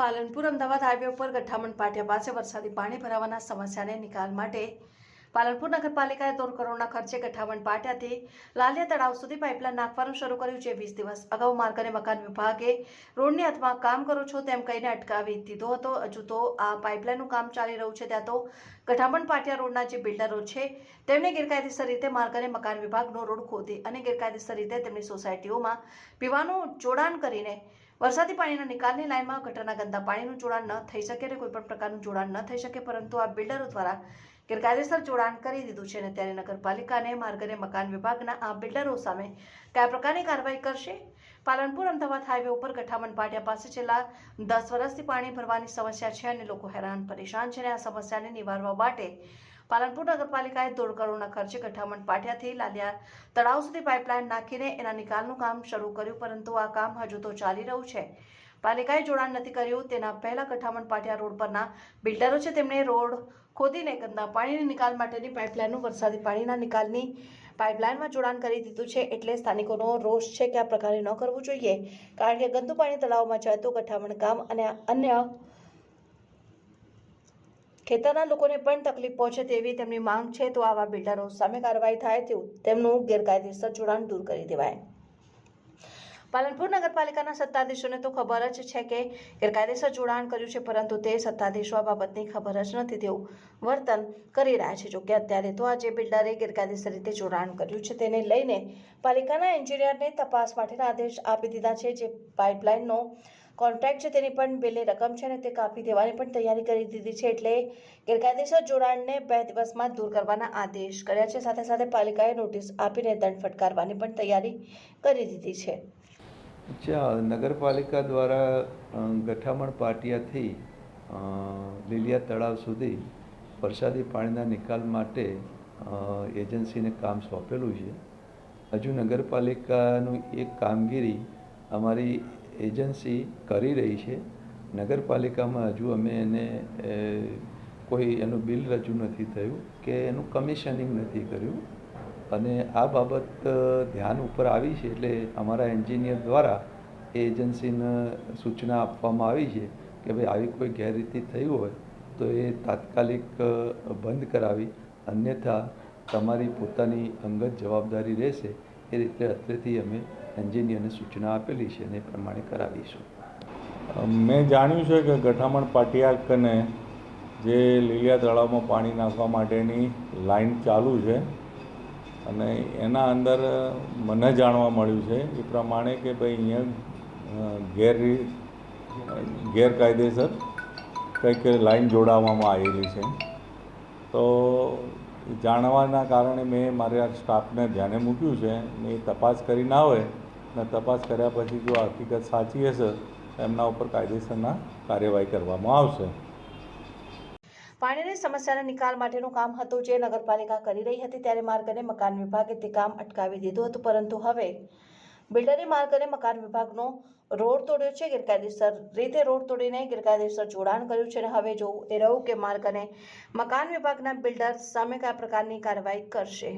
Palanpur Ahmedabad highway ઉપર ગઠ્ઠામણ પાટિયા પાસે વરસાદી પાણી ભરાવાના સમસ્યાને નિકાલ માટે પાલનપુર નગરપાલિકાએ દોઢ કરોડના ખર્ચે ગઠ્ઠામણ પાટિયાથી લાલિયા તળાવ સુધી પાઇપલાઇન નાખવાનું શરૂ કર્યું છે. વીસ દિવસ અગાઉ માર્ગ અને મકાન વિભાગે રોડની હાથમાં કામ કરો છો તેમ કહીને અટકાવી દીધો હતો. હજુ તો આ પાઇપલાઇનનું કામ ચાલી રહ્યું છે. ત્યાં તો ગઠ્ઠામણ પાટિયા રોડના જે બિલ્ડરો છે તેમણે ગેરકાયદેસર રીતે માર્ગ અને મકાન વિભાગનો રોડ ખોદી અને ગેરકાયદેસર રીતે તેમની સોસાયટીઓમાં પીવાનું જોડાણ કરીને વરસાદી પાણીના નિકાલની લાઇનમાં ગટરના ગંદા પાણીનું જોડાણ ન થઈ શકે અને કોઈપણ પ્રકારનું જોડાણ ન થઈ શકે, પરંતુ આ બિલ્ડરો દ્વારા ગેરકાયદેસર જોડાણ કરી દીધું છે અને ત્યારે નગરપાલિકાને માર્ગ અને મકાન વિભાગના આ બિલ્ડરો સામે કયા પ્રકારની કાર્યવાહી કરશે? પાલનપુર અમદાવાદ હાઈવે ઉપર ગઠામણ પાટિયા પાસે છેલ્લા દસ વર્ષથી પાણી ભરવાની સમસ્યા છે અને લોકો હેરાન પરેશાન છે અને આ સમસ્યાને નિવારવા માટે પાલનપુર નગરપાલિકાએ દોઢ કરોડના ખર્ચે કઠામણ પાટિયાથી લાલિયા તળાવ સુધી પાઇપલાઇન નાખીને એના નિકાલનું કામ શરૂ કર્યું, પરંતુ આ કામ હજુ તો ચાલી રહ્યું છે. પાલિકાએ જોડાણ નથી કર્યું, તેના પહેલા કઠામણ પાટિયા રોડ પરના બિલ્ડરો છે તેમણે રોડ ખોદીને ગંદા પાણીની નિકાલ માટેની પાઇપલાઇનનું વરસાદી પાણીના નિકાલની પાઇપલાઇનમાં જોડાણ કરી દીધું છે, એટલે સ્થાનિકોનો રોષ છે કે આ પ્રકારે ન કરવું જોઈએ. કારણ કે ગંદુ પાણી તળાવમાં જાય તો ગઠ્ઠામણ કામ અને અન્ય ખેતરના લોકોને પણ તકલીફ પહોંચે તેવી તેમની માંગ છે, તો આવા બિલ્ડરો સામે કાર્યવાહી થાય તેવું તેમનું ગેરકાયદેસર જોડાણ દૂર કરી દેવાય. પાલનપુર નગરપાલિકાના સત્તાધીશોને તો ખબર જ છે કે ગેરકાયદેસર જોડાણ કર્યું છે, પરંતુ તે સત્તાધીશો આ બાબતની ખબર જ નથી તેવું વર્તન કરી રહ્યા છે. જોકે અત્યારે તો આ જે બિલ્ડરે ગેરકાયદેસર રીતે જોડાણ કર્યું છે, તેને લઈને પાલિકાના એન્જિનિયરને તપાસ માટેના આદેશ આપી દીધા છે, જે પાઇપલાઇનનો કોન્ટ્રાક્ટ છે તેની પણ બિલની રકમ છે ને તે કાપી દેવાની પણ તૈયારી કરી દીધી છે એટલે ગેરકાયદેસર જોડાણને બે દિવસમાં દૂર કરવાના આદેશ કર્યા છે. સાથે સાથે પાલિકાએ નોટિસ આપીને દંડ ફટકારવાની પણ તૈયારી કરી દીધી છે. અચ્છા, નગરપાલિકા દ્વારા ગઠામણ પાટિયાથી લીલિયા તળાવ સુધી વરસાદી પાણીના નિકાલ માટે એજન્સીને કામ સોંપેલું છે. હજુ નગરપાલિકાનું એક કામગીરી અમારી એજન્સી કરી રહી છે. નગરપાલિકામાં હજુ અમે એને કોઈ એનું બિલ રજૂ નથી થયું કે એનું કમિશનિંગ નથી કર્યું. અને આ બાબત ધ્યાન ઉપર આવી છે એટલે અમારા એન્જિનિયર દ્વારા એ એજન્સીને સૂચના આપવામાં આવી છે કે ભાઈ આવી કોઈ ગેરરીતિ થઈ હોય તો એ તાત્કાલિક બંધ કરાવી. અન્યથા તમારી પોતાની અંગત જવાબદારી રહેશે. એ રીતે અત્રેથી અમે એન્જિનિયરને સૂચના આપેલી છે એ પ્રમાણે કરાવીશું. મેં જાણ્યું છે કે ગઠામણ પાટિયાકને જે લીલિયા તળાવમાં પાણી નાખવા માટેની લાઈન ચાલુ છે અને એના અંદર મને જાણવા મળ્યું છે એ પ્રમાણે કે ભાઈ અહીંયા ગેર ગેરકાયદેસર કંઈક લાઈન જોડાવવામાં આવેલી છે. તો જાણવાના કારણે મેં મારા સ્ટાફને ધ્યાને મૂક્યું છે ને એ તપાસ કરી ના હોય ને તપાસ કર્યા પછી જો હકીકત સાચી હશે, તો એમના ઉપર કાયદેસરના કાર્યવાહી કરવામાં આવશે. પાણીની સમસ્યાના નિકાલ માટેનું કામ હતું જે નગરપાલિકા કરી રહી હતી, ત્યારે માર્ગ અને મકાન વિભાગે તે કામ અટકાવી દીધું હતું, પરંતુ હવે બિલ્ડરે માર્ગ અને મકાન વિભાગનો રોડ તોડ્યો છે. ગેરકાયદેસર રીતે રોડ તોડીને ગેરકાયદેસર જોડાણ કર્યું છે અને હવે જોવું એ રહ્યું કે માર્ગ અને મકાન વિભાગના બિલ્ડર સામે કયા પ્રકારની કાર્યવાહી કરશે.